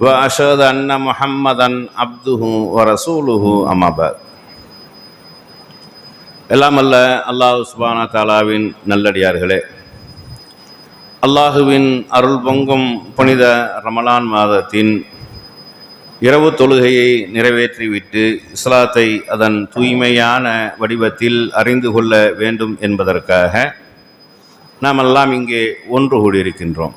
وأشهد أن محمدا عبده ورسوله أما بعد எல்லாம் அல்ல அல்லாஹ் சுபானா தாலாவின் நல்லடியார்களே அல்லாஹுவின் அருள் பொங்கும் புனித ரமலான் மாதத்தின் இரவு தொழுகையை நிறைவேற்றிவிட்டு இஸ்லாத்தை அதன் தூய்மையான வடிவத்தில் அறிந்து கொள்ள வேண்டும் என்பதற்காக நாம் எல்லாம் இங்கே ஒன்று கூடியிருக்கின்றோம்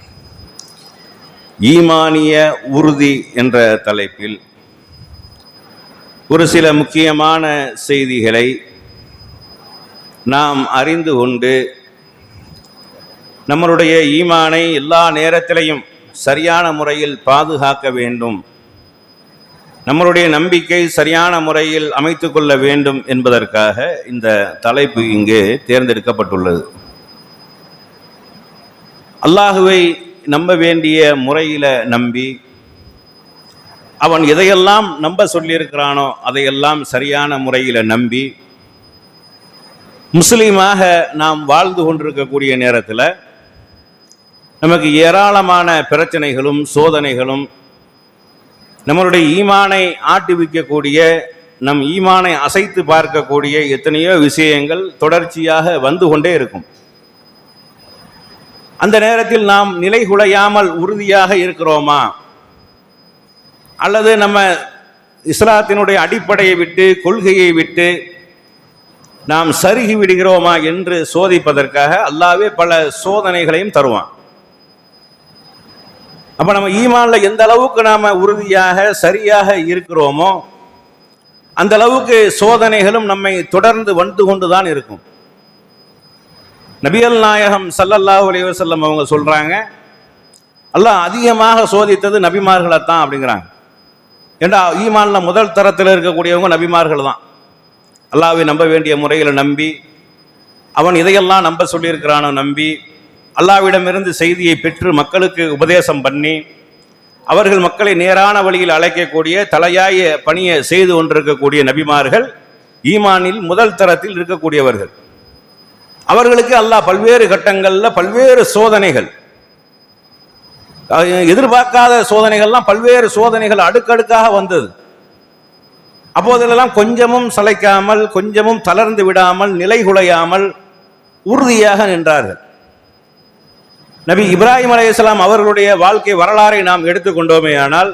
ஈமானிய உறுதி என்ற தலைப்பில் ஒரு சில முக்கியமான செய்திகளை நாம் அறிந்து கொண்டு நம்மளுடைய ஈமானை எல்லா நேரத்திலையும் சரியான முறையில் பாதுகாக்க வேண்டும். நம்மளுடைய நம்பிக்கை சரியான முறையில் அமைத்து கொள்ள வேண்டும் என்பதற்காக இந்த தலைப்பு இங்கே தேர்ந்தெடுக்கப்பட்டுள்ளது. அல்லாஹுவை நம்ப வேண்டிய முறையில் நம்பி அவன் எதையெல்லாம் நம்ப சொல்லியிருக்கிறானோ அதையெல்லாம் சரியான முறையில் நம்பி முஸ்லீமாக நாம் வாழ்ந்து கொண்டிருக்கக்கூடிய நேரத்தில் நமக்கு ஏராளமான பிரச்சனைகளும் சோதனைகளும் நம்மளுடைய ஈமானை ஆட்டி வைக்கக்கூடிய நம் ஈமானை அசைத்து பார்க்கக்கூடிய எத்தனையோ விஷயங்கள் தொடர்ச்சியாக வந்து கொண்டே இருக்கும். அந்த நேரத்தில் நாம் நிலை குலையாமல் உறுதியாக இருக்கிறோமா? அல்லது நம்ம இஸ்லாத்தினுடைய அடிப்படையை விட்டு கொள்கையை விட்டு நாம் சருகி விடுகிறோமா என்று சோதிப்பதற்காக அல்லாவே பல சோதனைகளையும் தருவான். அப்போ நம்ம ஈமான்ல எந்த அளவுக்கு நாம் உறுதியாக சரியாக இருக்கிறோமோ அந்த அளவுக்கு சோதனைகளும் நம்மை தொடர்ந்து வந்து கொண்டு தான் இருக்கும். நபியல் நாயகம் சல்லல்லாஹ் அலைஹி அவங்க சொல்கிறாங்க அல்லாஹ் அதிகமாக சோதித்தது நபிமார்களை தான் அப்படிங்கிறாங்க. ஏண்டா ஈமான்ல முதல் தரத்தில் இருக்கக்கூடியவங்க நபிமார்கள் தான் அல்லாவை நம்ப வேண்டிய முறையில் நம்பி அவன் இதையெல்லாம் நம்ப சொல்லியிருக்கிறானோ நம்பி அல்லாவிடமிருந்து செய்தியை பெற்று மக்களுக்கு உபதேசம் பண்ணி அவர்கள் மக்களை நேரான வழியில் அழைக்கக்கூடிய தலையாய பணியை செய்து கொண்டிருக்கக்கூடிய நபிமார்கள் ஈமானில் முதல் தரத்தில் இருக்கக்கூடியவர்கள். அவர்களுக்கு அல்லாஹ் பல்வேறு கட்டங்களில் பல்வேறு சோதனைகள். எதிர்பார்க்காத சோதனைகள்லாம் பல்வேறு சோதனைகள் அடுக்கடுக்காக வந்தது. அப்போதெல்லாம் கொஞ்சமும் சளைக்காமல் கொஞ்சமும் தளர்ந்து விடாமல் நிலை குலையாமல் உறுதியாக நின்றார்கள். நபி இப்ராஹிம் அலையாம் அவர்களுடைய வாழ்க்கை வரலாறை நாம் எடுத்துக்கொண்டோமே ஆனால்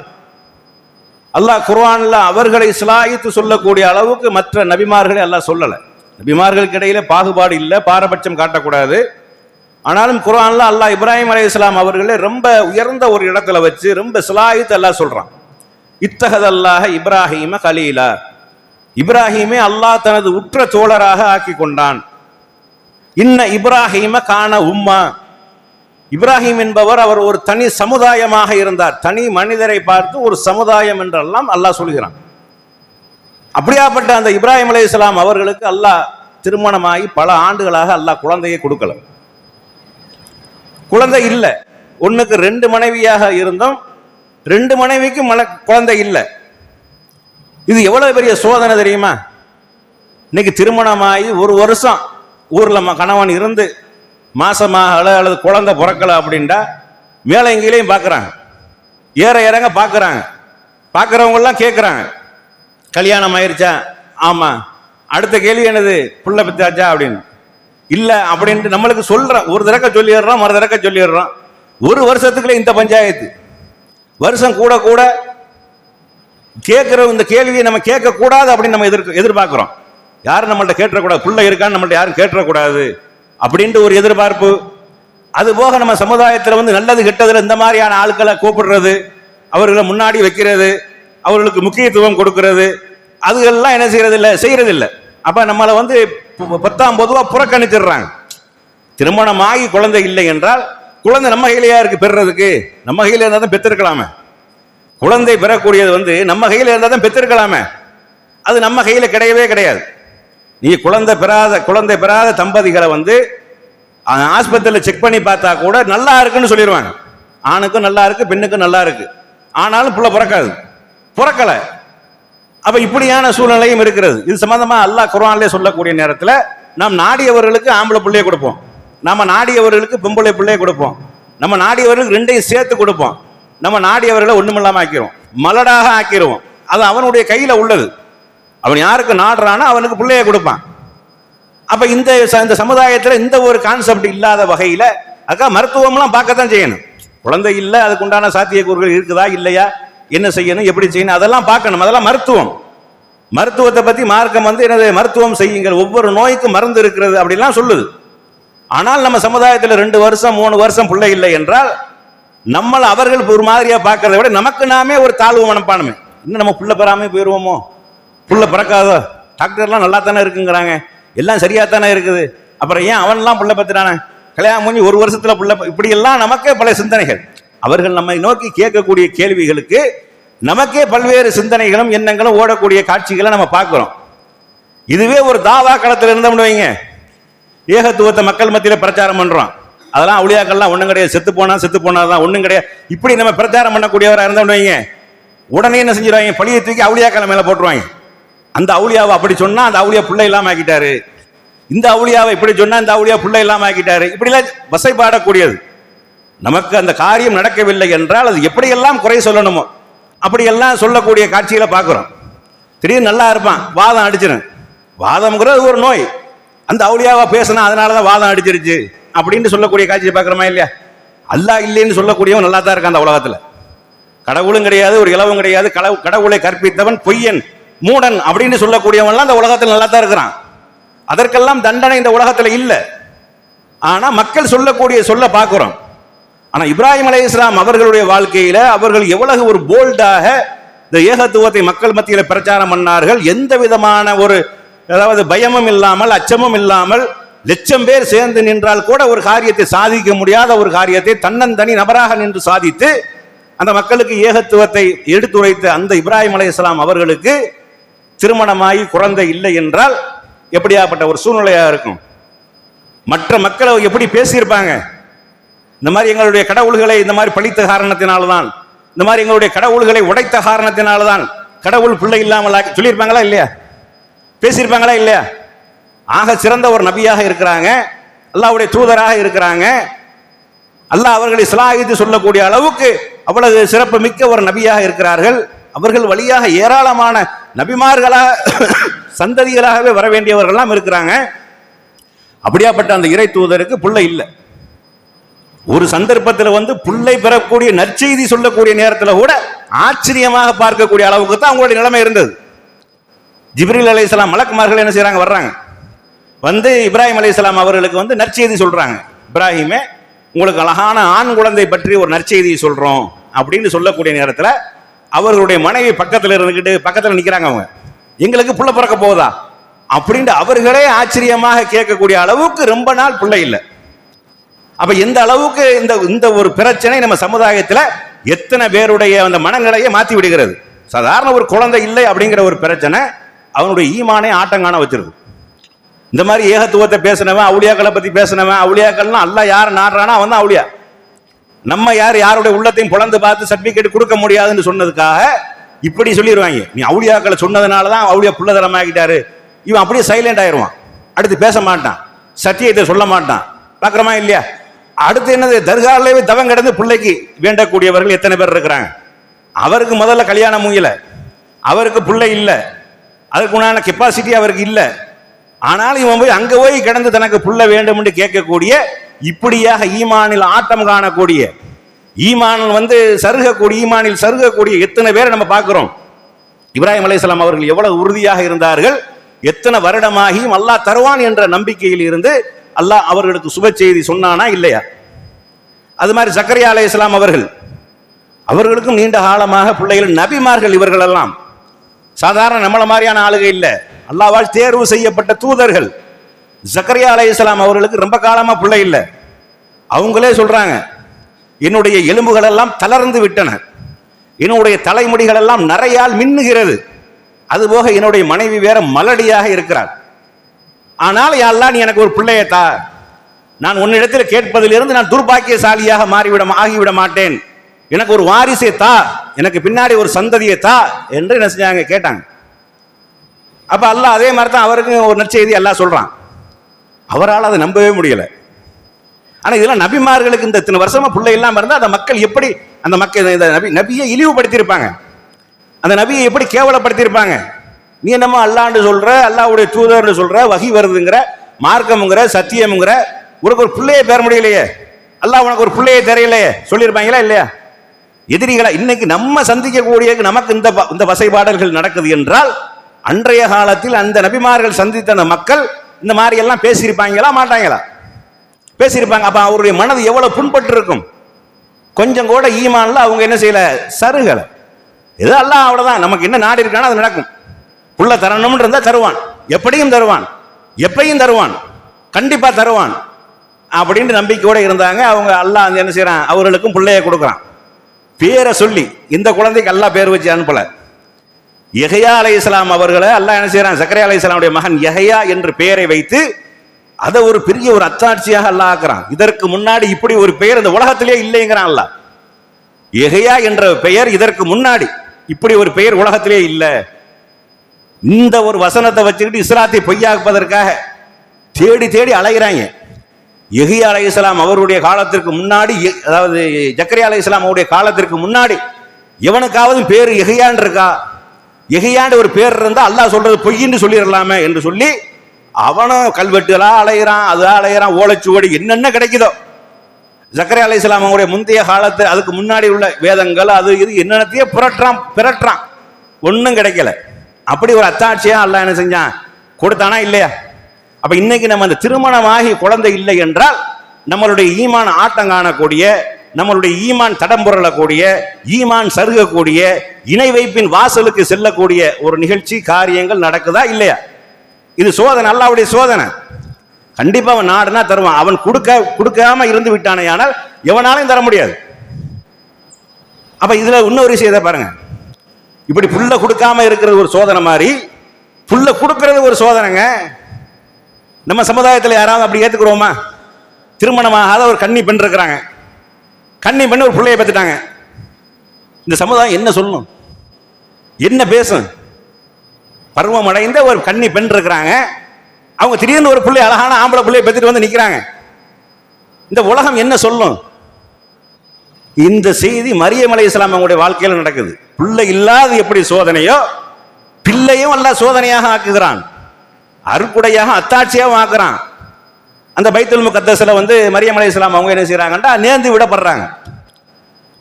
அல்லாஹ் குர்ஆன்ல அவர்களை சிலாயித்து சொல்லக்கூடிய அளவுக்கு மற்ற நபிமார்களை அல்லாஹ் சொல்லலை. நபிமார்களுக்கு இடையில பாகுபாடு இல்லை பாரபட்சம் காட்டக்கூடாது. ஆனாலும் குரான்ல அல்லாஹ் இப்ராஹிம் அலையாம் அவர்களை ரொம்ப உயர்ந்த ஒரு இடத்துல வச்சு ரொம்ப சிலாயித்து அல்லாஹ் சொல்றான். இத்தகதல்லாக இப்ராஹிம கலீலா. இப்ராஹிமே அல்லாஹ் தனது உற்ற தோழராக ஆக்கி கொண்டான் இன்ன இப்ராஹிம காண உம்மா. இப்ராஹிம் என்பவர் அவர் ஒரு தனி சமுதாயமாக இருந்தார். தனி மனிதரை பார்த்து ஒரு சமுதாயம் என்றெல்லாம் அல்லாஹ் சொல்கிறான். அப்படியாப்பட்ட அந்த இப்ராஹிம் அலி இஸ்லாம் அவர்களுக்கு அல்லாஹ் திருமணமாகி பல ஆண்டுகளாக அல்லாஹ் குழந்தையை கொடுக்கல. குழந்தை இல்லை. ஒன்றுக்கு ரெண்டு மனைவியாக இருந்தோம். ரெண்டு மனைவிக்கும் மல குழந்தை இல்லை. இது எவ்வளோ பெரிய சோதனை தெரியுமா? இன்னைக்கு திருமணமாகி ஒரு வருஷம் ஊரில் கணவன் இருந்து மாசமாக அல்லது குழந்தை பிறக்கல அப்படின்டா மேலே எங்கேயும் பார்க்குறாங்க ஏற இறங்க பார்க்குறாங்க பார்க்குறவங்கெல்லாம் கேட்குறாங்க கல்யாணம் ஆயிருச்சா ஆமாம் அடுத்த கேள்வி என்னது? புள்ள பெத்தாச்சா அப்படின்னு. இல்லை அப்படின்ட்டு நம்மளுக்கு சொல்கிறோம் ஒரு தடக்க சொல்லிடுறோம் மறு தடக்க சொல்லிடுறோம். ஒரு வருஷத்துக்குள்ள இந்த பஞ்சாயத்து. வருஷம் கூட கூட கேட்கிற இந்த கேள்வியை நம்ம கேட்க கூடாது அப்படின்னு நம்ம எதிர்க்க எதிர்பார்க்கிறோம். யாரும் நம்மள்ட்ட கேட்டக்கூடாது புள்ள இருக்கான்னு நம்மள்ட்ட யாரும் கேட்டக்கூடாது அப்படின்ட்டு ஒரு எதிர்பார்ப்பு. அது போக நம்ம சமுதாயத்தில் வந்து நல்லது கெட்டதில் இந்த மாதிரியான ஆட்களை கூப்பிடுறது அவர்களை முன்னாடி வைக்கிறது அவர்களுக்கு முக்கியத்துவம் கொடுக்கிறது. அதுகள்லாம் என்ன செய்யறது இல்லை அப்போ இல்லை நம்மளை வந்து பத்தாம் பொதுவாக புறக்கணிச்சிடுறாங்க. திருமணமாகி குழந்தை இல்லை என்றால் குழந்தை நம்ம கையிலையா இருக்கு பெறுறதுக்கு? நம்ம கையில இருந்தால் தான் பெற்றிருக்கலாமே. குழந்தை பெறக்கூடியது வந்து நம்ம கையில இருந்தால் தான் பெற்றிருக்கலாமே. அது நம்ம கையில் கிடையவே கிடையாது. நீ குழந்தை பெறாத குழந்தை பெறாத தம்பதிகளை வந்து ஆஸ்பத்திரியில் செக் பண்ணி பார்த்தா கூட நல்லா இருக்குன்னு சொல்லிடுவாங்க. ஆணுக்கும் நல்லா இருக்கு பெண்ணுக்கும் நல்லா இருக்கு. ஆனாலும் புள்ள பிறக்காது. பிறக்கல. அப்ப இப்படியான சூழ்நிலையும் இருக்கிறது. இது சம்பந்தமா அல்லாஹ் குரான்லேயே சொல்லக்கூடிய நேரத்தில் நாம் நாடியவர்களுக்கு ஆம்பளை பிள்ளைய கொடுப்போம். நம்ம நாடியவர்களுக்கு பொம்பளை பிள்ளைய கொடுப்போம். நம்ம நாடியவர்களுக்கு ரெண்டையும் சேர்த்து கொடுப்போம். நம்ம நாடியவர்களை ஒண்ணுமில்லாம ஆக்கிடுவோம் மலடாக ஆக்கிடுவோம் அது அவனுடைய கையில உள்ளது. அவன் யாருக்கு நாடுறானோ அவனுக்கு பிள்ளைய கொடுப்பான். அப்ப இந்த ச- இந்த சமுதாயத்தில் இந்த ஒரு கான்செப்ட் இல்லாத வகையில அக்கா மருத்துவம்லாம் பார்க்கத்தான் செய்யணும். குழந்தை இல்லை அதுக்குண்டான சாத்தியக்கூறுகள் இருக்குதா இல்லையா? என்ன செய்யணும் எப்படி செய்யணும் அதெல்லாம் பார்க்கணும். அதெல்லாம் மருத்துவம். மருத்துவத்தை பத்தி மார்க்கம் வந்து என்னது மருத்துவம் செய்யுங்கள். ஒவ்வொரு நோய்க்கும் மருந்து இருக்கிறது அப்படிலாம் சொல்லுது. ஆனால் நம்ம சமுதாயத்தில் ரெண்டு வருஷம் மூணு வருஷம் பிள்ளை இல்லை என்றால் நம்மளை அவர்கள் ஒரு மாதிரியா பார்க்கறத விட நமக்கு நாமே ஒரு தாழ்வு மனப்பானுமே. இன்னும் நம்ம புள்ள பெறாமே போயிடுவோமோ புள்ள பிறக்காதோ? டாக்டர்லாம் நல்லா தானே இருக்குங்கிறாங்க. எல்லாம் சரியா தானே இருக்குது. அப்புறம் ஏன் அவன்லாம் புள்ள பத்துறானே? கல்யாணம் முடிஞ்சு ஒரு வருஷத்துல புள்ள இப்படியெல்லாம் இப்படி எல்லாம் நமக்கே பல சிந்தனைகள். அவர்கள் நம்மை நோக்கி கேட்கக்கூடிய கேள்விகளுக்கு நமக்கே பல்வேறு சிந்தனைகளும் எண்ணங்களும் ஓடக்கூடிய காட்சிகளை நம்ம பார்க்குறோம். இதுவே ஒரு தாவா களத்தில் இருந்தோம்னு வைங்க. ஏகத்துவத்தை மக்கள் மத்தியில் பிரச்சாரம் பண்ணுறோம் அதெல்லாம் அவுளியாக்கள்லாம் ஒன்றும் கிடையாது. செத்து போனால் செத்து போனாதான் ஒன்றும் கிடையாது. இப்படி நம்ம பிரச்சாரம் பண்ணக்கூடியவராக இருந்தோம்னு வைங்க. உடனே என்ன செஞ்சிருவாங்க? பழியை தூக்கி அவுளியாக்கள் மேலே போட்டுருவாங்க. அந்த அவுளியாவை அப்படி சொன்னால் அந்த அவுளியா புள்ள இல்லாமல் ஆக்கிட்டாரு. இந்த அவுளியாவை இப்படி சொன்னால் இந்த அவுளியா புள்ள இல்லாமல் ஆக்கிட்டாரு. இப்படிலாம் வசைப்பாடக்கூடியது நமக்கு அந்த காரியம் நடக்கவில்லை என்றால் அது எப்படியெல்லாம் குறை சொல்லணுமோ அப்படியெல்லாம் சொல்லக்கூடிய காட்சிகளை பார்க்குறோம். திடீர்னு நல்லா இருப்பான் வாதம் அடிச்சிடும் வாதம்ங்கிறது ஒரு நோய். அந்த அவுளியாவா பேசினா அதனால தான் வாதம் அடிச்சிருச்சு அப்படின்னு சொல்லக்கூடிய காட்சியை பார்க்குறோமா இல்லையா? அல்லா இல்லைன்னு சொல்லக்கூடியவன் நல்லா தான் இருக்கான் அந்த உலகத்தில். கடவுளும் கிடையாது ஒரு இளவும் கிடையாது. கடவு- கடவுளை கற்பித்தவன் பொய்யன் மூடன் அப்படின்னு சொல்லக்கூடியவன்லாம் அந்த உலகத்தில் நல்லா தான் இருக்கிறான். அதற்கெல்லாம் தண்டனை இந்த உலகத்தில் இல்லை. ஆனால் மக்கள் சொல்லக்கூடிய சொல்ல பார்க்குறோம். ஆனா இப்ராஹிம் அலே இஸ்லாம் அவர்களுடைய வாழ்க்கையில அவர்கள் எவ்வளவு ஒரு போல்டாக இந்த ஏகத்துவத்தை மக்கள் மத்தியில் பிரச்சாரம் பண்ணார்கள் எந்த விதமான ஒரு அதாவது பயமும் இல்லாமல் அச்சமும் இல்லாமல் லட்சம் பேர் சேர்ந்து நின்றால் கூட ஒரு காரியத்தை சாதிக்க முடியாத ஒரு காரியத்தை தன்னந்தனி நபராக நின்று சாதித்து அந்த மக்களுக்கு ஏகத்துவத்தை எடுத்துரைத்த அந்த இப்ராஹிம் அலே இஸ்லாம் அவர்களுக்கு திருமணமாகி குழந்தை இல்லை என்றால் எப்படியாப்பட்ட ஒரு சூழ்நிலையாக இருக்கும்? மற்ற மக்களை எப்படி பேசியிருப்பாங்க? இந்த மாதிரி எங்களுடைய கடவுள்களை இந்த மாதிரி பழித்த காரணத்தினால்தான் இந்த மாதிரி எங்களுடைய கடவுள்களை உடைத்த காரணத்தினால்தான் கடவுள் பிள்ளை இல்லாமல் சொல்லியிருப்பாங்களா இல்லையா? பேசியிருப்பாங்களா இல்லையா? ஆக சிறந்த ஒரு நபியாக இருக்கிறாங்க அல்லாவுடைய தூதராக இருக்கிறாங்க. அல்லாஹ் அவர்களை சிலாகித்து சொல்லக்கூடிய அளவுக்கு அவ்வளவு சிறப்பு மிக்க ஒரு நபியாக இருக்கிறார்கள். அவர்கள் வழியாக ஏராளமான நபிமார்களாக சந்ததிகளாகவே வர வேண்டியவர்கள்லாம் இருக்கிறாங்க. அப்படியாப்பட்ட அந்த இறை தூதருக்கு பிள்ளை இல்லை. ஒரு சந்தர்ப்பத்தில் வந்து புள்ளை பெறக்கூடிய நற்செய்தி சொல்லக்கூடிய நேரத்தில் கூட ஆச்சரியமாக பார்க்கக்கூடிய அளவுக்கு தான் அவங்களுடைய நிலைமை இருந்தது. ஜிப்ரில் அலையாம் மலக்குமார்கள் என்ன செய்கிறாங்க வர்றாங்க. வந்து இப்ராஹிம் அலையாம் அவர்களுக்கு வந்து நற்செய்தி சொல்கிறாங்க இப்ராஹிமே உங்களுக்கு அழகான ஆண் குழந்தை பற்றி ஒரு நற்செய்தியை சொல்கிறோம் அப்படின்னு சொல்லக்கூடிய நேரத்தில் அவர்களுடைய மனைவி பக்கத்தில் இருந்துக்கிட்டு பக்கத்தில் நிற்கிறாங்க அவங்க. எங்களுக்கு பிள்ளை பிறக்க போகுதா? அப்படின்ட்டு அவர்களே ஆச்சரியமாக கேட்கக்கூடிய அளவுக்கு ரொம்ப நாள் பிள்ளை இல்லை. அப்ப எந்த அளவுக்கு இந்த இந்த ஒரு பிரச்சனை நம்ம சமுதாயத்தில் எத்தனை பேருடைய அந்த மனநிலையை மாத்தி விடுகிறது? சாதாரண ஒரு குழந்தை இல்லை அப்படிங்கிற ஒரு பிரச்சனை அவனுடைய ஈமானே ஆட்டங்கான வச்சிருக்கும். இந்த மாதிரி ஏகத்துவத்தை பேசினவன் அவுளியாக்களை பத்தி பேசினவன் அவுளியாக்கள்னா அல்ல யார் நாடுறானா அவன் தான் அவுளியா. நம்ம யார் யாருடைய உள்ளத்தையும் புலந்து பார்த்து சர்டிபிகேட் கொடுக்க முடியாதுன்னு சொன்னதுக்காக இப்படி சொல்லிடுவாங்க நீ அவுளியாக்களை சொன்னதுனால தான் அவுளியா புள்ளதரமாகிட்டாரு இவன் அப்படியே சைலண்ட் ஆயிடுவான் அடுத்து பேச மாட்டான். சத்தியத்தை சொல்ல மாட்டான். பார்க்குறமா இல்லையா? அடுத்து என்னது? தர்காவிலே தவம் கிடந்து பிள்ளைக்கு வேண்டக்கூடியவர்கள் எத்தனை பேர் இருக்கிறாங்க? அவருக்கு முதல்ல கல்யாணம் முயல அவருக்கு பிள்ளை இல்லை. அதுக்கு உண்டான கெப்பாசிட்டி அவருக்கு இல்லை. ஆனாலும் இவன் போய் அங்கே போய் கிடந்து தனக்கு புள்ள வேண்டும் என்று கேட்கக்கூடிய இப்படியாக ஈமானில் ஆட்டம் காணக்கூடிய ஈமான் வந்து சருகக்கூடிய ஈமானில் சருகக்கூடிய எத்தனை பேரை நம்ம பார்க்குறோம்? இப்ராஹிம் அலையாம் அவர்கள் எவ்வளவு உறுதியாக இருந்தார்கள்? எத்தனை வருடமாகியும் அல்லாஹ் தருவான் என்ற நம்பிக்கையில் இருந்து அல்லாஹ் அவர்களுக்கு சுப செய்தி சொன்னானா இல்லையா? அது மாதிரி சக்கரியா இஸ்லாம் அவர்கள் அவர்களுக்கும் நீண்ட காலமாக பிள்ளைகள் நபிமார்கள் இவர்கள் எல்லாம் சாதாரண நம்மள மாதிரியான ஆளுக இல்லை. அல்லாவால் தேர்வு செய்யப்பட்ட தூதர்கள். ஜக்கரியா இஸ்லாம் அவர்களுக்கு ரொம்ப காலமா பிள்ளை இல்லை. அவங்களே சொல்றாங்க என்னுடைய எலும்புகள் எல்லாம் தளர்ந்து விட்டன. என்னுடைய தலைமுடிகள் எல்லாம் நிறையால் மின்னுகிறது. அதுபோக என்னுடைய மனைவி வேற மலடியாக இருக்கிறார் ஆனால் யாரெல்லாம் நீ எனக்கு ஒரு பிள்ளையத்தா நான் உன்னிடத்தில் கேட்பதிலிருந்து நான் துர்பாக்கியசாலியாக மாறிவிட ஆகிவிட மாட்டேன். எனக்கு ஒரு வாரிசை தா. எனக்கு பின்னாடி ஒரு சந்ததியை தா என்று என்ன செஞ்சாங்க? கேட்டாங்க. அப்போ அல்லாஹ் அதே மாதிரி தான் அவருக்கும் ஒரு நற்செய்தி எல்லாம் சொல்கிறான் அவரால் அதை நம்பவே முடியலை. ஆனால் இதெல்லாம் நபிமார்களுக்கு இந்த இத்தனை வருஷமாக பிள்ளை இல்லாமல் இருந்தால் அந்த மக்கள் எப்படி அந்த மக்கள் இந்த நபி நபியை இழிவுபடுத்தியிருப்பாங்க. அந்த நபியை எப்படி கேவலப்படுத்தியிருப்பாங்க? நீ என்னமோ அல்லாண்டு சொல்ற அல்லாவுடைய தூதர்னு சொல்ற வகி வருதுங்கிற மார்க்கம்ங்கிற சத்தியம்ங்கிற உனக்கு ஒரு பிள்ளையை பெற முடியலையே. அல்லாஹ் உனக்கு ஒரு பிள்ளையை தெரியலையே. சொல்லியிருப்பாங்களா இல்லையா? எதிரிகளா இன்னைக்கு நம்ம சந்திக்கக்கூடிய நமக்கு இந்த இந்த வசைபாடல்கள் நடக்குது என்றால் அன்றைய காலத்தில் அந்த நபிமார்கள் சந்தித்த அந்த மக்கள் இந்த மாதிரி எல்லாம் பேசியிருப்பாங்களா மாட்டாங்களா? பேசியிருப்பாங்க. அப்ப அவருடைய மனது எவ்வளவு புண்பட்டு இருக்கும் கொஞ்சம் கூட ஈமான்ல அவங்க என்ன செய்யல? சருகலை. ஏதோ அல்லாஹ் அவ்வளவுதான். நமக்கு என்ன நாடு இருக்கானோ அது நடக்கும். புள்ள தரணும்னு இருந்தா தருவான். எப்படியும் தருவான். எப்பையும் தருவான். கண்டிப்பா தருவான். அப்படின்னு நம்பிக்கையோட இருந்தாங்க. அவங்க அல்லாஹ் வந்து என்ன செய்யறான் அவர்களுக்கும் பிள்ளைய கொடுக்குறான். பேரை சொல்லி இந்த குழந்தைக்கு அல்லா பேர் வச்சு அனுப்பல. எஹையா அலை இஸ்லாம் அவர்களை அல்லாஹ் என்ன செய்யறான் சக்கரை அலை இஸ்லாமுடைய மகன் எஹையா என்று பெயரை வைத்து அதை ஒரு பெரிய ஒரு அத்தாட்சியாக அல்லா ஆக்குறான். இதற்கு முன்னாடி இப்படி ஒரு பெயர் இந்த உலகத்திலேயே இல்லைங்கிறான் அல்லா எஹையா என்ற பெயர் இதற்கு முன்னாடி இப்படி ஒரு பெயர் உலகத்திலே இல்லை. இந்த ஒரு வசனத்தை வச்சுக்கிட்டு இஸ்லாத்தை பொய்யாக்குவதற்காக தேடி தேடி அலைகிறாங்க எஹியா அலை இஸ்லாம் அவருடைய காலத்திற்கு முன்னாடி எ- அதாவது ஜக்கரியா அலை இஸ்லாம் அவருடைய காலத்திற்கு முன்னாடி எவனுக்காவது பேர் எஹியான் இருக்கா? எஹியாண்டு ஒரு பேர் இருந்தா அல்லாஹ் சொல்றது பொய்ன்னு சொல்லிடலாமே என்று சொல்லி அவனும் கல்வெட்டுகளா அலைகிறான் அதான் அலைகிறான் ஓலைச்சுவடி என்னென்ன கிடைக்குதோ. ஜக்கரியா அலை இஸ்லாம் அவருடைய முந்தைய காலத்து அதுக்கு முன்னாடி உள்ள வேதங்கள் அது இது என்னென்னத்தையே புரட்டுறான் பிரட்டுறான் ஒன்றும் கிடைக்கல. அப்படி ஒரு அத்தாட்சியா அல்ல என்ன செஞ்சான்? கொடுத்தானா இல்லையா? அப்ப இன்னைக்கு நம்ம அந்த திருமணமாகி குழந்தை இல்லை என்றால் நம்மளுடைய ஈமான் ஆட்டம் காணக்கூடிய நம்மளுடைய ஈமான் தடம் புரளக்கூடிய ஈமான் சருகக்கூடிய இணை வைப்பின் வாசலுக்கு செல்லக்கூடிய ஒரு நிகழ்ச்சி காரியங்கள் நடக்குதா இல்லையா? இது சோதனை அல்லாவுடைய சோதனை. கண்டிப்பா அவன் நாடுனா தருவான். அவன் கொடுக்க கொடுக்காம இருந்து விட்டானே ஆனால் எவனாலையும் தர முடியாது. அப்ப இதுல இன்னொரு விஷயத்தை பாருங்க. இப்படி புல்ல கொடுக்காம இருக்கிறது ஒரு சோதனை மாதிரி. புல்ல கொடுக்கறது ஒரு சோதனைங்க. நம்ம சமுதாயத்தில் யாராவது அப்படி ஏத்துக்கிறோமா? திருமணமாகாத ஒரு கன்னி பெண் இருக்கிறாங்க. கன்னி பெண் ஒரு பிள்ளைய பெற்றுட்டாங்க இந்த சமுதாயம் என்ன சொல்லணும்? என்ன பேசும்? பருவம் அடைந்த ஒரு கன்னி பெண் இருக்கிறாங்க. அவங்க திடீர்னு ஒரு பிள்ளை அழகான ஆம்பளை பிள்ளைய பெற்றுட்டு வந்து நிற்கிறாங்க இந்த உலகம் என்ன சொல்லும்? இந்த செய்தி மரியமலை இஸ்லாம் அவங்களுடைய வாழ்க்கையில் நடக்குது. பிள்ளை இல்லாத எப்படி சோதனையோ பிள்ளையும் அல்ல சோதனையாக ஆக்குகிறான். அருக்குடையாக அத்தாட்சியாகவும் ஆக்குறான். அந்த பைத்துல் முகத்தஸில் வந்து மரியம் இஸ்லாம் அவங்க என்ன செய்கிறாங்கன்னா நேர்ந்து விடப்படுறாங்க.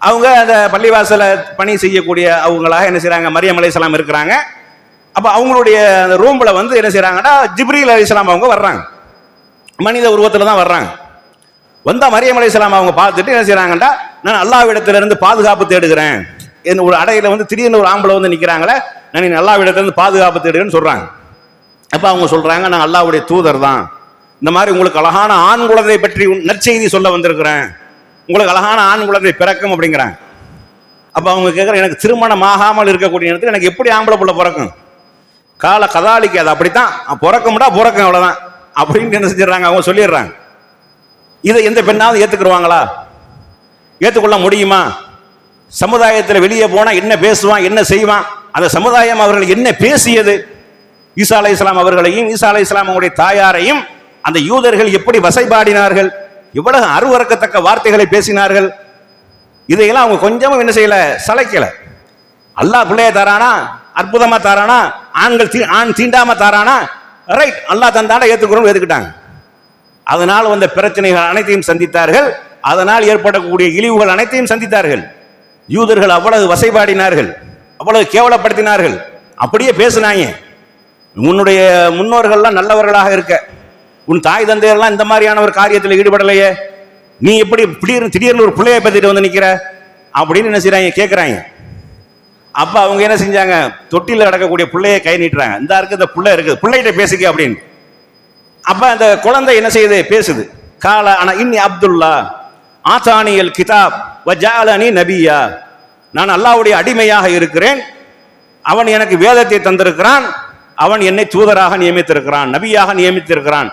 அவங்க அந்த பள்ளிவாசல பணி செய்யக்கூடிய அவங்களாக என்ன செய்கிறாங்க மரியம் அலை இஸ்லாம் இருக்கிறாங்க. அப்போ அவங்களுடைய அந்த ரூமில் வந்து என்ன செய்கிறாங்கன்னா ஜிப்ரீல் அலி இஸ்லாம் அவங்க வர்றாங்க. மனித உருவத்தில் தான் வர்றாங்க. வந்தால் மரியம் இஸ்லாம் அவங்க பார்த்துட்டு என்ன செய்கிறாங்கன்னா நான் அல்லாவிடத்திலிருந்து பாதுகாப்பு தேடுகிறேன். என்ன ஒரு அடையில வந்து திடீர்னு ஒரு ஆம்பளை வந்து நிற்கிறாங்களே நான் நல்லா இருந்து பாதுகாப்பு தேடுகிறேன்னு சொல்கிறாங்க அப்போ அவங்க சொல்கிறாங்க நான் அல்லாவுடைய தூதர் தான். இந்த மாதிரி உங்களுக்கு அழகான ஆண் குழந்தை பற்றி நற்செய்தி சொல்ல வந்திருக்கிறேன். உங்களுக்கு அழகான ஆண் குழந்தை பிறக்கும் அப்படிங்கிறாங்க. அப்போ அவங்க கேட்குற எனக்கு திருமணம் ஆகாமல் இருக்கக்கூடிய நேரத்தில் எனக்கு எப்படி ஆம்பளை புள்ள பிறக்கும்? கால கதாலிக்கு அது அப்படித்தான். பிறக்கும்டா பிறக்கும் அவ்வளோதான் அப்படின்னு என்ன செஞ்சிடறாங்க அவங்க சொல்லிடுறாங்க. இதை எந்த பெண்ணாவது ஏற்றுக்கிடுவாங்களா ஏற்றுக்கொள்ள முடியுமா? சமுதாயத்தில் வெளியே போனால் என்ன பேசுவான் என்ன செய்வான்? அந்த சமுதாயம் அவர்கள் என்ன பேசியது? ஈசா அலை இஸ்லாம் அவர்களையும் ஈசா அலை இஸ்லாம் அவருடைய தாயாரையும் அந்த யூதர்கள் எப்படி வசைபாடினார்கள்? இவ்வளவு அருவறக்கத்தக்க வார்த்தைகளை பேசினார்கள். இதையெல்லாம் அவங்க கொஞ்சமும் என்ன செய்யல? சளைக்கல. அல்லாஹ் பிள்ளைய தாரானா? அற்புதமா தாரானா? ஆண்கள் தீ ஆண் தீண்டாம தாரானா? ரைட் அல்லாஹ் தந்தாட ஏற்றுக்கிறோம் ஏற்றுக்கிட்டாங்க அதனால் வந்த பிரச்சனைகள் அனைத்தையும் சந்தித்தார்கள். அதனால் ஏற்படக்கூடிய இழிவுகள் அனைத்தையும் சந்தித்தார்கள். யூதர்கள் அவ்வளவு வசைபாடினார்கள் அவ்வளவு கேவலப்படுத்தினார்கள். அப்படியே பேசினாங்க. உன்னுடைய முன்னோர்கள்லாம் நல்லவர்களாக இருக்க உன் தாய் தந்தையெல்லாம் இந்த மாதிரியான ஒரு காரியத்தில் ஈடுபடலையே நீ எப்படி திடீர்னு திடீர்னு ஒரு பிள்ளையை பத்திட்டு வந்து நிற்கிற அப்படின்னு என்ன செய்றாங்க? கேட்குறாங்க அப்போ அவங்க என்ன செஞ்சாங்க? தொட்டியில் நடக்கக்கூடிய பிள்ளையை கை நீட்டுறாங்க. இந்த இருக்கு இந்த பிள்ளை இருக்குது பிள்ளைகிட்ட பேசிக்க அப்படின்னு. அப்போ அந்த குழந்தை என்ன செய்யுது? பேசுது. கால ஆனால் இன்னி அப்துல்லா ஆத்தானியல் கிதாப். வஜாலனி நபியா? நான் அல்லாவுடைய அடிமையாக இருக்கிறேன். அவன் எனக்கு வேதத்தை தந்திருக்கிறான். அவன் என்னை தூதராக நியமித்திருக்கிறான். நபியாக நியமித்திருக்கிறான்.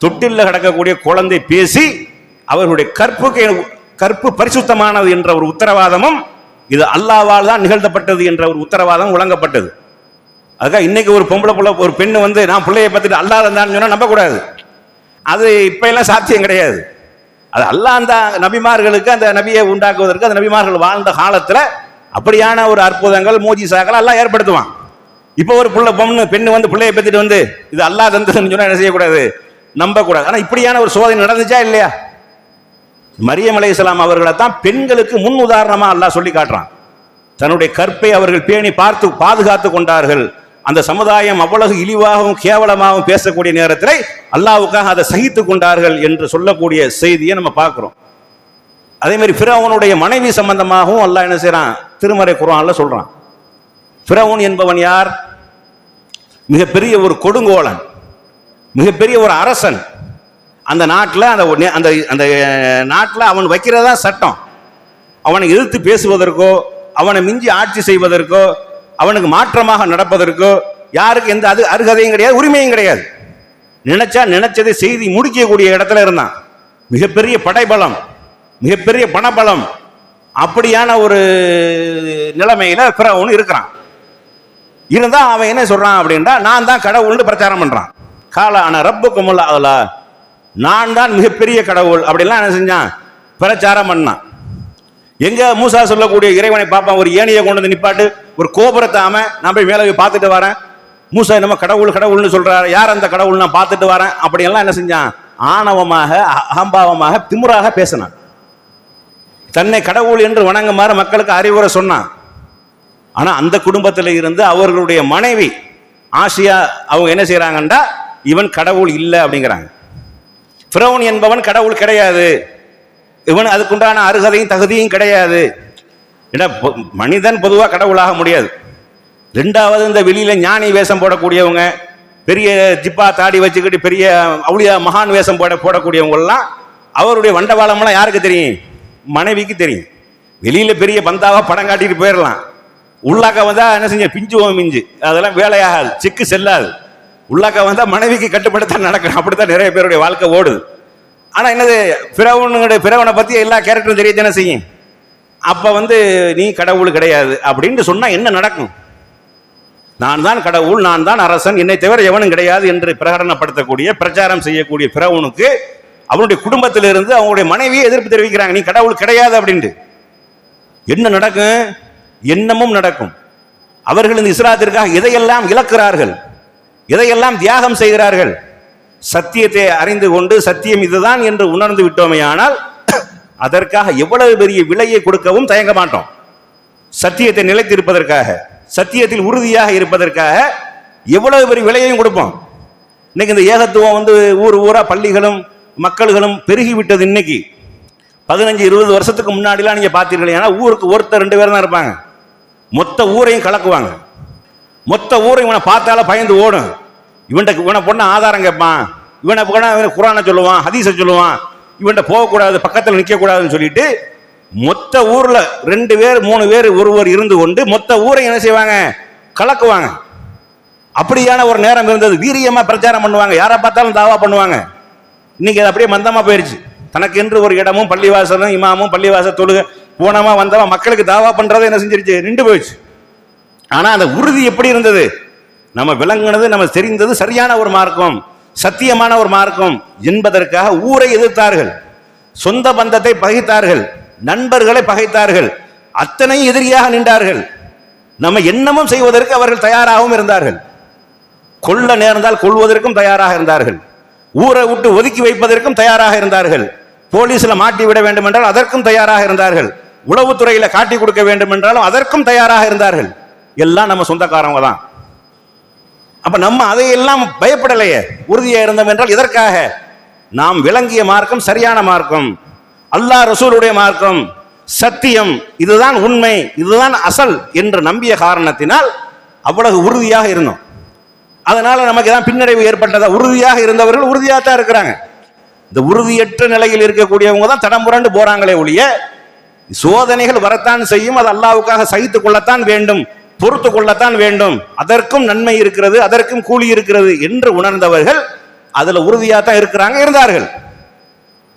தொட்டில்ல கிடக்கக்கூடிய குழந்தை பேசி அவர்களுடைய கற்புக்கு கற்பு பரிசுத்தமானது என்ற ஒரு உத்தரவாதமும் இது அல்லாவால் தான் நிகழ்த்தப்பட்டது என்ற ஒரு உத்தரவாதம் வழங்கப்பட்டது. அதுக்காக இன்னைக்கு ஒரு பொம்பளை புள்ள ஒரு பெண்ணு வந்து நான் பிள்ளையை பார்த்துட்டு அல்லா இருந்தான்னு சொன்னால் நம்பக்கூடாது. அது இப்ப எல்லாம் சாத்தியம் கிடையாது. அது அல்லாஹ் அந்த நபிமார்களுக்கு அந்த நபியை உண்டாக்குவதற்கு அந்த நபிமார்கள் வாழ்ந்த காலத்தில் அப்படியான ஒரு அற்புதங்கள் மோஜிசாக்கள் எல்லாம் ஏற்படுத்துவான். இப்போ ஒரு பிள்ளை பொண்ணு பெண்ணு வந்து பிள்ளையை பெற்றுட்டு வந்து இது அல்லாஹ் தந்ததுன்னு சொன்னால் என்ன செய்யக்கூடாது? நம்பக்கூடாது. ஆனால் இப்படியான ஒரு சோதனை நடந்துச்சா இல்லையா? மரியம் அலைஹிஸ்ஸலாம் அவர்களை தான் பெண்களுக்கு முன் உதாரணமாக அல்லாஹ் சொல்லி காட்டுறான். தன்னுடைய கற்பை அவர்கள் பேணி பார்த்து பாதுகாத்து கொண்டார்கள். அந்த சமுதாயம் அவ்வளவு இழிவாகவும் கேவலமாகவும் பேசக்கூடிய நேரத்தில் அல்லாவுக்காக அதை சகித்து கொண்டார்கள் என்று சொல்லக்கூடிய செய்தியை நம்ம பார்க்குறோம். அதே மாதிரி பிறவனுடைய மனைவி சம்பந்தமாகவும் அல்லாஹ் என்ன செய்கிறான் திருமறை குரான்ல சொல்கிறான் ஃபிரௌன் என்பவன் யார்? மிகப்பெரிய ஒரு கொடுங்கோலன் மிகப்பெரிய ஒரு அரசன். அந்த நாட்டில் அந்த அந்த அந்த நாட்டில் அவன் வைக்கிறதா சட்டம். அவனை எதிர்த்து பேசுவதற்கோ அவனை மிஞ்சி ஆட்சி செய்வதற்கோ அவனுக்கு மாற்றமாக நடப்பதற்கோ யாருக்கு எந்த அது அருகதையும் கிடையாது உரிமையும் கிடையாது. நினைச்சா நினைச்சதை செய்தி முடிக்கக்கூடிய இடத்துல இருந்தான். மிகப்பெரிய படைபலம் மிகப்பெரிய பணபலம் அப்படியான ஒரு நிலைமையில பிறவனு இருக்கிறான். இருந்தா அவன் என்ன சொல்றான் அப்படின்னா நான் தான் கடவுள்னு பிரச்சாரம் பண்றான். கால ஆனா ரப்பு குமுல்ல அதுல நான் தான் மிகப்பெரிய கடவுள். அப்படிலாம் என்ன செஞ்சான்? பிரச்சாரம் பண்ணான். எங்க மூசா சொல்லக்கூடிய இறைவனை பார்ப்பான்? ஒரு ஏனையை கொண்டு வந்து நிப்பாட்டு ஒரு கோபுரத்தை ஆம நான் போய் மேலே போய் பார்த்துட்டு வரேன். மூசா என்னமோ கடவுள் கடவுள்னு சொல்றாரு. யார் அந்த கடவுள்? நான் பார்த்துட்டு வரேன். அப்படியெல்லாம் என்ன செஞ்சான்? ஆணவமாக அகம்பாவமாக திமுறாக பேசினான். தன்னை கடவுள் என்று வணங்குமாறு மக்களுக்கு அறிவுரை சொன்னான். ஆனா அந்த குடும்பத்தில் இருந்து அவர்களுடைய மனைவி ஆசியா அவங்க என்ன செய்றாங்கண்டா? இவன் கடவுள் இல்லை அப்படிங்கிறாங்க. ஃபிரௌன் என்பவன் கடவுள் கிடையாது. இவன் அதுக்குண்டான அருகதையும் தகுதியும் கிடையாது. ஏன்னா மனிதன் பொதுவாக கடவுளாக முடியாது. ரெண்டாவது இந்த வெளியில ஞானி வேஷம் போடக்கூடியவங்க பெரிய ஜிப்பா தாடி வச்சுக்கிட்டு பெரிய அவுளியா மகான் வேஷம் போட போடக்கூடியவங்கெல்லாம் அவருடைய வண்டவாளம்லாம் யாருக்கு தெரியும்? மனைவிக்கு தெரியும். வெளியில பெரிய பந்தாவா படம் காட்டிட்டு போயிடலாம் உள்ளாக்க வந்தா என்ன செஞ்ச? பிஞ்சுவோம் மிஞ்சு. அதெல்லாம் வேலையாகாது செக்கு செல்லாது. உள்ளாக்க வந்தா மனைவிக்கு கட்டுப்பட்டுத்தான் நடக்கணும் அப்படித்தான் நிறைய பேருடைய வாழ்க்கை ஓடுது. ஆனா என்னது பிறவனுடைய பிறவனை பத்தி எல்லா கேரக்டரும் தெரியத்தானே செய்யும்? அப்ப வந்து நீ கடவுள் கிடையாது. அப்படின்னு சொன்னா என்ன நடக்கும்? நான் தான் கடவுள் நான் தான் அரசன் என்னை தவிர எவனும் கிடையாது என்று பிரகடனப்படுத்தக்கூடிய பிரச்சாரம் செய்யக்கூடிய பிறவனுக்கு அவனுடைய குடும்பத்திலிருந்து அவங்களுடைய மனைவியை எதிர்ப்பு தெரிவிக்கிறாங்க. நீ கடவுள் கிடையாது அப்படின்ட்டு. என்ன நடக்கும்? என்னமும் நடக்கும். அவர்கள் இந்த இஸ்லாத்திற்காக எதையெல்லாம் இழக்கிறார்கள்? எதையெல்லாம் தியாகம் செய்கிறார்கள்? சத்தியத்தை அறிந்து கொண்டு சத்தியம் இதுதான் என்று உணர்ந்து விட்டோமே ஆனால் அதற்காக எவ்வளவு பெரிய விலையை கொடுக்கவும் தயங்க மாட்டோம். சத்தியத்தை நிலைத்திருப்பதற்காக சத்தியத்தில் உறுதியாக இருப்பதற்காக எவ்வளவு பெரிய விலையையும் கொடுப்போம். இன்னைக்கு இந்த ஏகத்துவம் வந்து ஊர் ஊரா பள்ளிகளும் மக்கள்களும் பெருகிவிட்டது இன்னைக்கு. பதினஞ்சு இருபது வருஷத்துக்கு முன்னாடிலாம் நீங்க பார்த்தீர்கள் ஏன்னா ஊருக்கு ஒருத்தர் ரெண்டு பேர் தான் இருப்பாங்க. மொத்த ஊரையும் கலக்குவாங்க. மொத்த ஊரையும் இவனை பார்த்தால பயந்து ஓடும். இவன்ட்ட இவனை பொண்ணு ஆதாரம் கேட்பான் இவனை போனால் இவனை குரானை சொல்லுவான் ஹதீஸை சொல்லுவான். இவன்ட்ட போகக்கூடாது பக்கத்தில் நிற்கக்கூடாதுன்னு சொல்லிட்டு மொத்த ஊரில் ரெண்டு பேர் மூணு பேர் ஒருவர் இருந்து கொண்டு மொத்த ஊரை என்ன செய்வாங்க? கலக்குவாங்க. அப்படியான ஒரு நேரம் இருந்தது. வீரியமாக பிரச்சாரம் பண்ணுவாங்க. யாரை பார்த்தாலும் தாவா பண்ணுவாங்க. இன்னைக்கு அது அப்படியே மந்தமாக போயிடுச்சு தனக்கு தனக்கென்று ஒரு இடமும் பள்ளிவாசலும் இமாமும் பள்ளிவாச தொழுக போனமா வந்தவன் மக்களுக்கு தாவா பண்றதை என்ன செஞ்சிருச்சு? நின்று போயிடுச்சு. ஆனா அந்த உறுதி எப்படி இருந்தது? நம்ம விளங்கினது நம்ம தெரிந்தது சரியான ஒரு மார்க்கம் சத்தியமான ஒரு மார்க்கம் என்பதற்காக ஊரை எதிர்த்தார்கள். சொந்த பந்தத்தை பகைத்தார்கள். நண்பர்களை பகைத்தார்கள். அத்தனை எதிரியாக நின்றார்கள். நம்ம எண்ணமும் செய்வதற்கு அவர்கள் தயாராகவும் இருந்தார்கள். கொல்ல நேர்ந்தால் கொள்வதற்கும் தயாராக இருந்தார்கள். ஊரை விட்டு ஒதுக்கி வைப்பதற்கும் தயாராக இருந்தார்கள். போலீஸில் மாட்டி விட வேண்டும் என்றால் அதற்கும் தயாராக இருந்தார்கள். உளவுத்துறையில் காட்டி கொடுக்க வேண்டும் என்றாலும் அதற்கும் தயாராக இருந்தார்கள். எல்லாம் நம்ம சொந்தக்காரங்க தான். அப்ப நம்ம அதையெல்லாம் பயப்படலையே. உறுதியா இருந்தோம் என்றால் எதற்காக? நாம் விளங்கிய மார்க்கம் சரியான மார்க்கம். அல்லாஹ் ரசூலுடைய மார்க்கம். சத்தியம். இதுதான் உண்மை. இதுதான் அசல் என்று நம்பிய காரணத்தினால் அவ்வளவு உறுதியாக இருந்தோம். அதனால நமக்கு தான் பின்னடைவு ஏற்பட்டதா? உறுதியாக இருந்தவர்கள் உறுதியாக தான் இருக்கிறாங்க. இந்த உறுதியற்ற நிலையில் இருக்கக்கூடியவங்க தான் தடம் புரண்டு போறாங்களே ஒழிய சோதனைகள் வரத்தான் செய்யும். அது அல்லாவுக்காக சகித்துக் கொள்ளத்தான் வேண்டும். பொறுத்து கொள்ளத்தான் வேண்டும். அதற்கும் நன்மை இருக்கிறது அதற்கும் கூலி இருக்கிறது என்று உணர்ந்தவர்கள் அதுல உறுதியாக தான் இருக்கிறாங்க இருந்தார்கள்.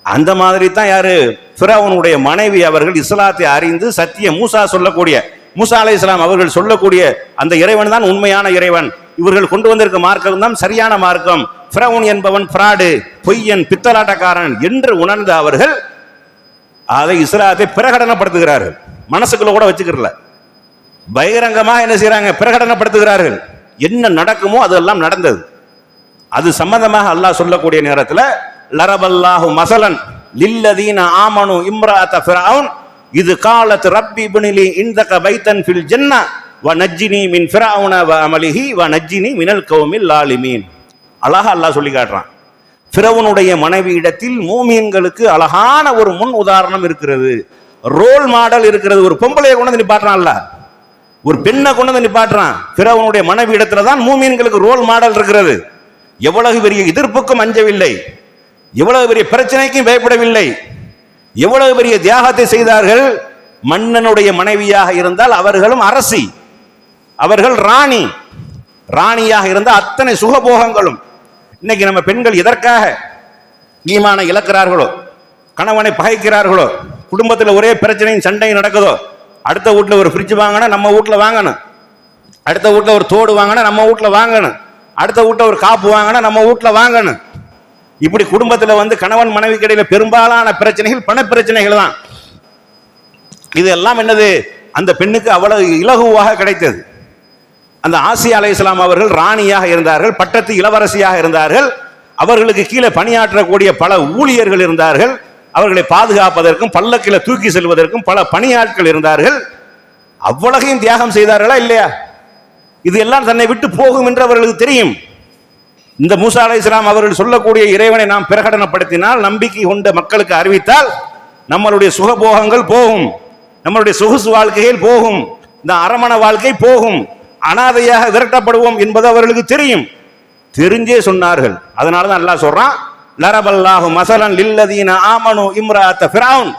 அந்த மாதிரி தான் யாரு? ஃபிரௌனுடைய மனைவி அவர்கள் இஸ்லாத்தை அறிந்து சத்திய மூசா சொல்லக்கூடிய மூசா அலை இஸ்லாம் அவர்கள் சொல்லக்கூடிய அந்த இறைவன் தான் உண்மையான இறைவன். இவர்கள் கொண்டு வந்திருக்க மார்க்கம் தான் சரியான மார்க்கம். பிரவுன் என்பவன் பிராடு பொய்யன் பித்தலாட்டக்காரன் என்று உணர்ந்த அவர்கள் அதை இஸ்லாத்தை பிரகடனப்படுத்துகிறார்கள். மனசுக்குள்ள கூட வச்சுக்கிறல பகிரங்கமாக என்ன செய்கிறாங்க பிரகடனப்படுத்துகிறார்கள். என்ன நடக்குமோ அதெல்லாம் நடந்தது. அது சம்பந்தமாக அல்லாஹ் சொல்லக்கூடிய நேரத்தில் லரபல்லாஹு மசலன் லில்லதீன ஆமனு இம்ராத்த ஃபிரவுன் இது காலத் ரப்பி புனிலி இந்தக பைத்தன் ஃபில் ஜென்ன வ நஜ்ஜினி மின் ஃபிரவுன வ அமலிஹி வ நஜ்ஜினி மினல் கௌமில் லாலிமீன். அழகா அல்லாஹ் சொல்லி காட்டுறான். ஃபிரௌனுடைய மனைவியிடத்தில் மூமியன்களுக்கு அழகான ஒரு முன் உதாரணம் இருக்கிறது. ரோல் மாடல் இருக்கிறது. ஒரு பொம்பளையை கொண்டு நீ நிப்பாட்டுறான்ல. ஒரு பெண்ணை கொண்டு வந்து நிப்பாட்டுறான். பிறவனுடைய மனைவி இடத்துல தான் மூமீன்களுக்கு ரோல் மாடல் இருக்கிறது. எவ்வளவு பெரிய எதிர்ப்புக்கும் அஞ்சவில்லை. எவ்வளவு பெரிய பிரச்சனைக்கும் பயப்படவில்லை. எவ்வளவு பெரிய தியாகத்தை செய்தார்கள்? மன்னனுடைய மனைவியாக இருந்தால் அவர்களும் அரசி. அவர்கள் ராணி. ராணியாக இருந்தால் அத்தனை சுகபோகங்களும். இன்னைக்கு நம்ம பெண்கள் எதற்காக ஈமான இழக்கிறார்களோ? கணவனை பகைக்கிறார்களோ? குடும்பத்தில் ஒரே பிரச்சனையும் சண்டையும் நடக்குதோ? அடுத்த வீட்டில் ஒரு ஃப்ரிட்ஜ் வாங்கினா நம்ம வீட்டில் வாங்கணும். அடுத்த வீட்டில் ஒரு தோடு வாங்கினா நம்ம வீட்டில் வாங்கணும். அடுத்த வீட்டில் ஒரு காப்பு வாங்கினா நம்ம வீட்டில் வாங்கணும். இப்படி குடும்பத்தில் வந்து கணவன் மனைவி இடையில பெரும்பாலான பிரச்சனைகள் பண பிரச்சனைகள் தான். இது எல்லாம் என்னது? அந்த பெண்ணுக்கு அவ்வளவு இலகுவாக கிடைத்தது. அந்த ஆசியா அலை இஸ்லாம் அவர்கள் ராணியாக இருந்தார்கள் பட்டத்து இளவரசியாக இருந்தார்கள். அவர்களுக்கு கீழே பணியாற்றக்கூடிய பல ஊழியர்கள் இருந்தார்கள். அவர்களை பாதுகாப்பதற்கும் பல்லக்கில தூக்கி செல்வதற்கும் பல பணியாட்கள் இருந்தார்கள். அவ்வளகையும் தியாகம் செய்தார்களா இல்லையா? இது எல்லாம் தன்னை விட்டு போகும் என்று அவர்களுக்கு தெரியும். இந்த மூசா அலை இஸ்லாம் அவர்கள் சொல்லக்கூடிய இறைவனை நாம் பிரகடனப்படுத்தினால் நம்பிக்கை கொண்ட மக்களுக்கு அறிவித்தால் நம்மளுடைய சுகபோகங்கள் போகும். நம்மளுடைய சொகுசு வாழ்க்கையில் போகும். இந்த அரமண வாழ்க்கை போகும். அனாதையாக விரட்டப்படுவோம் என்பது அவர்களுக்கு தெரியும். தெரிஞ்சே சொன்னார்கள். அதனால தான் அல்லாஹ் சொல்றான் லரபல்லாஹு மசலன் லில்லதீன ஆமனு இம்ராத்த ஃபிரவுன்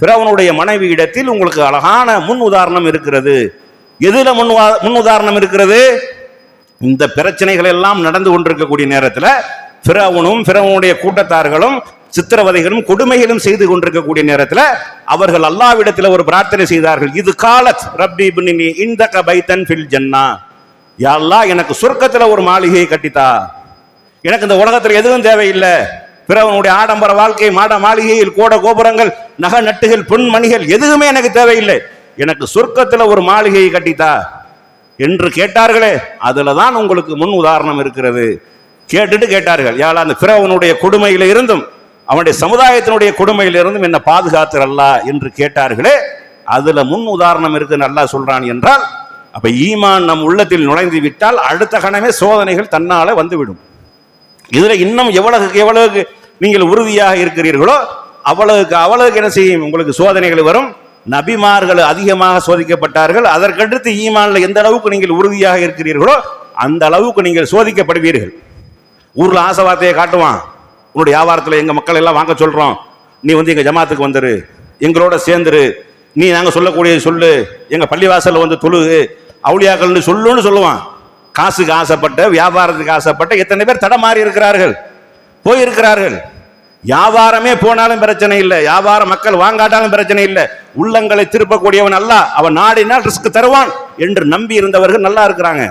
ஃபிரவுனுடைய மனைவி இடத்தில் உங்களுக்கு அழகான முன் உதாரணம் இருக்கிறது. எதில் முன் முன் உதாரணம் இருக்கிறது? இந்த பிரச்சனைகள் எல்லாம் நடந்து கொண்டிருக்கக்கூடிய நேரத்தில் ஃபிரவுனும் ஃபிரௌனுடைய கூட்டத்தார்களும் சித்திரவதைகளும் கொடுமைகளும் செய்து கொண்டிருக்கக்கூடிய நேரத்தில் அவர்கள் அல்லாவிடத்தில் ஒரு பிரார்த்தனை செய்தார்கள். இது காலத் ரப்பி பின்னி இந்த பைத்தன் ஃபில் ஜன்னா. யா எனக்கு சுருக்கத்தில் ஒரு மாளிகையை கட்டித்தா. எனக்கு இந்த உலகத்தில் எதுவும் தேவையில்லை. பிறவனுடைய ஆடம்பர வாழ்க்கை மாட மாளிகையில் கோட கோபுரங்கள் நகை நட்டுகள் பெண்மணிகள் எதுவுமே எனக்கு தேவையில்லை. எனக்கு சொர்க்கத்தில் ஒரு மாளிகையை கட்டித்தா. என்று கேட்டார்களே அதில் தான் உங்களுக்கு முன் உதாரணம் இருக்கிறது. கேட்டுட்டு கேட்டார்கள் யாழ் அந்த பிறவனுடைய கொடுமையில இருந்தும் அவனுடைய சமுதாயத்தினுடைய கொடுமையில இருந்தும் என்ன பாதுகாத்துறல்லா என்று கேட்டார்களே அதுல முன் உதாரணம் இருக்குன்னு நல்லா சொல்றான் என்றால் அப்ப ஈமான் நம் உள்ளத்தில் நுழைந்து விட்டால் அடுத்த கணமே சோதனைகள் தன்னால வந்துவிடும். இதுல இன்னும் எவ்வளவு எவ்வளவுக்கு நீங்கள் உறுதியாக இருக்கிறீர்களோ அவ்வளவுக்கு அவ்வளவுக்கு என்ன செய்யும்? உங்களுக்கு சோதனைகள் வரும். நபிமார்கள் அதிகமாக சோதிக்கப்பட்டார்கள். அதற்கடுத்து ஈமான்ல எந்த அளவுக்கு நீங்கள் உறுதியாக இருக்கிறீர்களோ அந்த அளவுக்கு நீங்கள் சோதிக்கப்படுவீர்கள். ஊர்ல ஆசை வார்த்தையை காட்டுவான். உன்னுடைய வியாபாரத்தில் எங்க மக்கள் எல்லாம் வாங்க சொல்றோம். நீ வந்து எங்க ஜமாத்துக்கு வந்துரு. எங்களோட சேர்ந்துரு. நீ நாங்க சொல்லக்கூடிய சொல்லு. எங்க பள்ளிவாசல்ல வந்து தொழுகு. அவுளியாக்கள்னு சொல்லுன்னு சொல்லுவான். காசுக்கு ஆசைப்பட்ட வியாபாரத்துக்கு ஆசைப்பட்ட எத்தனை பேர் தடமாறி இருக்கிறார்கள்? போயிருக்கிறார்கள். வியாபாரமே போனாலும் பிரச்சனை இல்லை. வியாபார மக்கள் வாங்காட்டாலும் பிரச்சனை இல்லை. உள்ளங்களை திருப்பக்கூடியவன் அல்ல. அவன் நாடினால் ரிஸ்க் தருவான் என்று நம்பி இருந்தவர்கள் நல்லா இருக்கிறாங்க.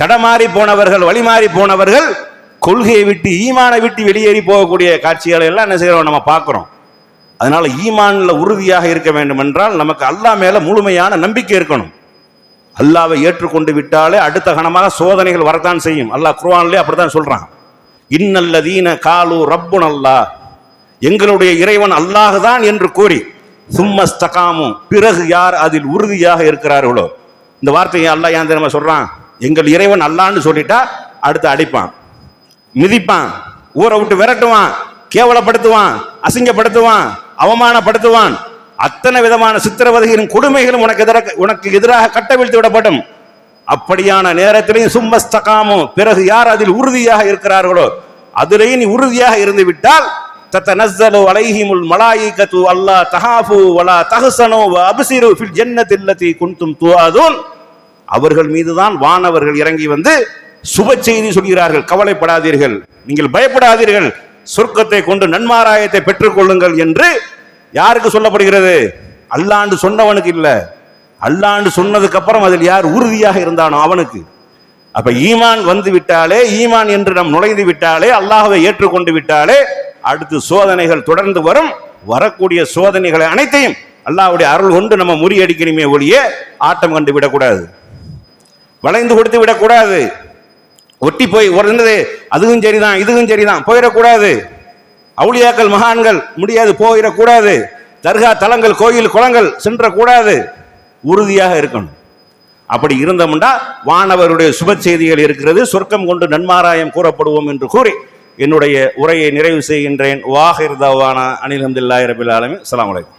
தடமாறி போனவர்கள் வழிமாறி போனவர்கள் கொள்கையை விட்டு ஈமானை விட்டு வெளியேறி போகக்கூடிய காட்சிகளை எல்லாம் என்ன செய்கிறோம்? நம்ம பார்க்குறோம். அதனால ஈமான்ல உறுதியாக இருக்க வேண்டும் என்றால் நமக்கு அல்லா மேல முழுமையான நம்பிக்கை இருக்கணும். அல்லாவை ஏற்றுக்கொண்டு விட்டாலே அடுத்த கணமாக சோதனைகள் வரத்தான் செய்யும். அல்லாஹ் குர்வான்லேயே அப்படித்தான் சொல்றான். இன்னல்லதீன காலு ரப்புன் அல்லாஹ். எங்களுடைய இறைவன் அல்லாஹ் தான் என்று கூறி சும்மஸ்தகாமும் பிறகு யார் அதில் உறுதியாக இருக்கிறார்களோ? இந்த வார்த்தையை அல்லாஹ் ஏன் தெரியுமா சொல்றான்? எங்கள் இறைவன் அல்லான்னு சொல்லிட்டா அடுத்து அடிப்பான். மிதிப்பான். ஊரை விட்டு விரட்டுவான். கேவலப்படுத்துவான். அசிங்கப்படுத்துவான். அவமானப்படுத்துவான். அத்தனை விதமான சித்திரவதைகளின் கொடுமைகளும் உனக்கு எதிராக உனக்கு எதிராக கட்டவிழ்த்து விடப்படும் அப்படியான நேரத்திலையும் சும்மஸ்தகாமோ பிறகு யார் அதில் உறுதியாக இருக்கிறார்களோ அதிலேயே நீ உறுதியாக இருந்து விட்டால் தத்தனஸ்ஸலு அலைஹிமுல் மலாயிகத்து அல்லா தஹாஃபு வலா தஹ்சனு வ அப்சிரு ஃபில் ஜன்னத்தில் லத்தி குன்தும் துஆதுன். அவர்கள் மீதுதான் வானவர்கள் இறங்கி வந்து சுப செய்தி சொல்கிறார்கள். கவலைப்படாதீர்கள். நீங்கள் பயப்படாதீர்கள். சொர்க்கத்தை கொண்டு நன்மாராயத்தை பெற்றுக்கொள்ளுங்கள் என்று யாருக்கு சொல்லப்படுகிறது? அல்லாண்டு சொன்னவனுக்கு இல்லை. அல்லாண்டு சொன்னதுக்கு அப்புறம் அதில் யார் உறுதியாக இருந்தானோ அவனுக்கு. அப்ப ஈமான் வந்து விட்டாலே ஈமான் என்று நாம் நுழைந்து விட்டாலே அல்லாஹவை ஏற்றுக்கொண்டு விட்டாலே அடுத்து சோதனைகள் தொடர்ந்து வரும். வரக்கூடிய சோதனைகளை அனைத்தையும் அல்லாஹுடைய அருள் கொண்டு நம்ம முறியடிக்கணுமே ஒழிய ஆட்டம் கண்டு விடக்கூடாது. வளைந்து கொடுத்து விடக்கூடாது. ஒட்டி போய் உறந்தது அதுவும் சரிதான் இதுவும் சரிதான் போயிடக்கூடாது. அவுளியாக்கள் மகான்கள் முடியாது போயிடக்கூடாது. தர்கா தலங்கள் கோயில் குளங்கள் சென்றக்கூடாது. உறுதியாக இருக்கணும். அப்படி இருந்தோம்னா வானவருடைய சுப செய்திகள் இருக்கிறது. சொர்க்கம் கொண்டு நன்மாராயம் கூறப்படுவோம் என்று கூறி என்னுடைய உரையை நிறைவு செய்கின்றேன். வாஹிர் தவானா. அனில் அஹமதுல்லாஹி ரபில் ஆலமி அஸ்ஸலாமு அலைக்கும்.